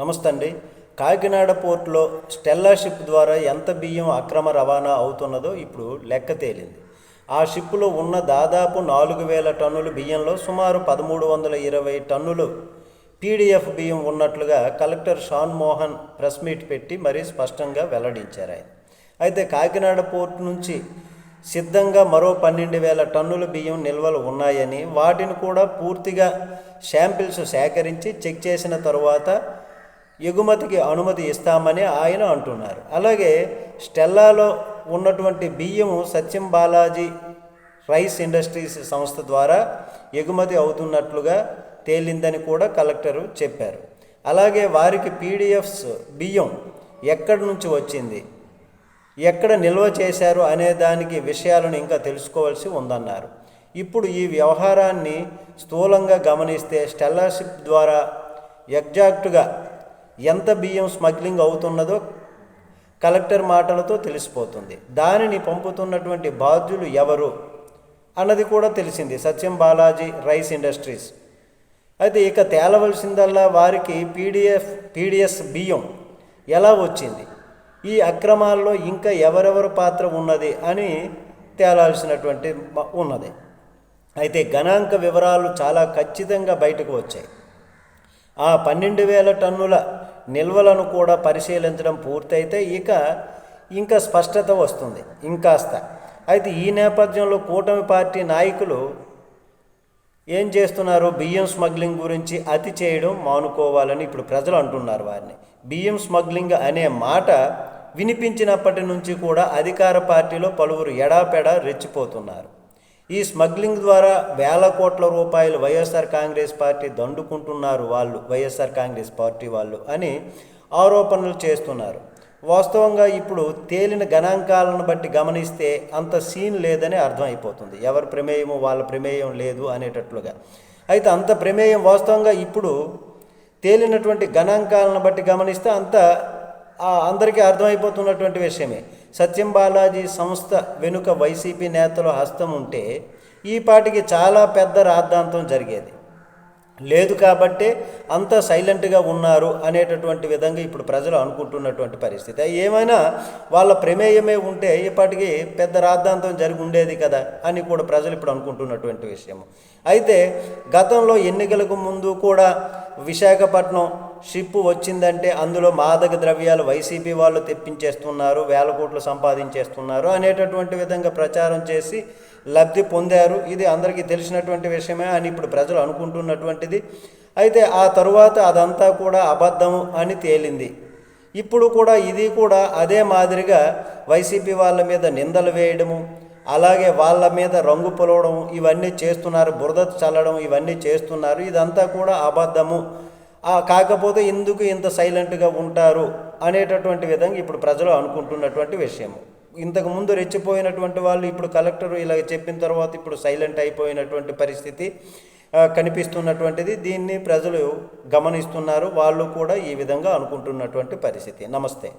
నమస్తే అండి కాకినాడ పోర్టులో స్టెల్లా షిప్ ద్వారా ఎంత బియ్యం అక్రమ రవాణా అవుతున్నదో ఇప్పుడు లెక్క తేలింది. ఆ షిప్పులో ఉన్న దాదాపు నాలుగు వేల టన్నుల బియ్యంలో సుమారు పదమూడు వందల ఇరవై టన్నులు పీడిఎఫ్ బియ్యం ఉన్నట్లుగా collector Shan Mohan press meet పెట్టి మరీ స్పష్టంగా వెల్లడించారు ఆయన. అయితే కాకినాడ పోర్టు నుంచి సిద్ధంగా మరో పన్నెండు వేల టన్నుల బియ్యం నిల్వలు ఉన్నాయని వాటిని కూడా పూర్తిగా శాంపిల్స్ సేకరించి చెక్ చేసిన తరువాత ఎగుమతికి అనుమతి ఇస్తామని ఆయన అంటున్నారు. అలాగే స్టెల్లాలో ఉన్నటువంటి బియ్యము సత్యం బాలాజీ రైస్ ఇండస్ట్రీస్ సంస్థ ద్వారా ఎగుమతి అవుతున్నట్లుగా తేలిందని కూడా కలెక్టరు చెప్పారు. అలాగే వారికి పీడిఎఫ్స్ బియ్యం ఎక్కడి నుంచి వచ్చింది ఎక్కడ నిల్వ చేశారు అనే దానికి విషయాలను ఇంకా తెలుసుకోవాల్సి ఉందన్నారు. ఇప్పుడు ఈ వ్యవహారాన్ని స్థూలంగా గమనిస్తే స్టెల్లర్షిప్ ద్వారా ఎగ్జాక్టుగా ఎంత బియ్యం స్మగ్లింగ్ అవుతున్నదో కలెక్టర్ మాటలతో తెలిసిపోతుంది. దానిని పంపుతున్నటువంటి బాధ్యులు ఎవరు? అన్నది కూడా తెలిసింది సత్యం బాలాజీ రైస్ ఇండస్ట్రీస్. అయితే ఇక తేలవలసిందల్లా వారికి పీడిఎఫ్ పీడిఎస్ బియ్యం ఎలా వచ్చింది? ఈ అక్రమాల్లో ఇంకా ఎవరెవరి పాత్ర ఉన్నది అని తేలాల్సినటువంటి ఉన్నది. అయితే గణాంక వివరాలు చాలా ఖచ్చితంగా బయటకు వచ్చాయి. ఆ పన్నెండు వేల టన్నుల నిల్వలను కూడా పరిశీలించడం పూర్తయితే ఇక ఇంకా స్పష్టత వస్తుంది ఇంకాస్త. అయితే ఈ నేపథ్యంలో కూటమి పార్టీ నాయకులు ఏం చేస్తున్నారు? బియ్యం స్మగ్లింగ్ గురించి అతి చేయడం మానుకోవాలని ఇప్పుడు ప్రజలు అంటున్నారు వారిని. బియ్యం స్మగ్లింగ్ అనే మాట వినిపించినప్పటి నుంచి కూడా అధికార పార్టీలో పలువురు ఎడాపెడా రెచ్చిపోతున్నారు. ఈ స్మగ్లింగ్ ద్వారా వేల కోట్ల రూపాయలు వైఎస్ఆర్ కాంగ్రెస్ పార్టీ దండుకుంటున్నారు వాళ్ళు వైఎస్ఆర్ కాంగ్రెస్ పార్టీ వాళ్ళు అని ఆరోపణలు చేస్తున్నారు. వాస్తవంగా ఇప్పుడు తేలిన గణాంకాలను బట్టి గమనిస్తే అంత సీన్ లేదని అర్థమైపోతుంది. ఎవరి ప్రమేయము వాళ్ళ ప్రమేయం లేదు అనేటట్లుగా. అయితే అంత ప్రమేయం వాస్తవంగా ఇప్పుడు తేలినటువంటి గణాంకాలను బట్టి గమనిస్తే అంత అందరికీ అర్థమైపోతున్నటువంటి విషయమే. సత్యం బాలాజీ సంస్థ వెనుక వైసీపీ నేతల హస్తం ఉంటే ఈ పాటికి చాలా పెద్ద రాద్ధాంతం జరిగేది. లేదు కాబట్టే అంత సైలెంట్గా ఉన్నారు అనేటటువంటి విధంగా ఇప్పుడు ప్రజలు అనుకుంటున్నటువంటి పరిస్థితి. ఏమైనా వాళ్ళ ప్రమేయమే ఉంటే ఇప్పటికీ పెద్ద రాద్ధాంతం జరిగి ఉండేది కదా అని కూడా ప్రజలు ఇప్పుడు అనుకుంటున్నటువంటి విషయం అయితే గతంలో ఎన్నికలకు ముందు కూడా విశాఖపట్నం షిప్ వచ్చిందంటే అందులో మాదక ద్రవ్యాలు వైసీపీ వాళ్ళు తెప్పించేస్తున్నారు వేల కోట్లు సంపాదించేస్తున్నారు అనేటటువంటి విధంగా ప్రచారం చేసి లబ్ధి పొందారు. ఇది అందరికీ తెలిసినటువంటి విషయమే అని ఇప్పుడు ప్రజలు అనుకుంటున్నటువంటిది. అయితే ఆ తరువాత అదంతా కూడా అబద్ధము అని తేలింది. ఇప్పుడు కూడా ఇది కూడా అదే మాదిరిగా వైసీపీ వాళ్ళ మీద నిందలు వేయడము అలాగే వాళ్ళ మీద రంగు పొలవడం ఇవన్నీ చేస్తున్నారు బురద చల్లడం ఇవన్నీ చేస్తున్నారు. ఇదంతా కూడా అబద్ధము కాకపోతే ఎందుకు ఇంత సైలెంట్గా ఉంటారు అనేటటువంటి విధంగా ఇప్పుడు ప్రజలు అనుకుంటున్నటువంటి విషయం ఇంతకు ముందు రెచ్చిపోయినటువంటి వాళ్ళు ఇప్పుడు కలెక్టర్ ఇలా చెప్పిన తర్వాత ఇప్పుడు సైలెంట్ అయిపోయినటువంటి పరిస్థితి కనిపిస్తున్నటువంటిది. దీన్ని ప్రజలు గమనిస్తున్నారు వాళ్ళు కూడా ఈ విధంగా అనుకుంటున్నటువంటి పరిస్థితి. నమస్తే.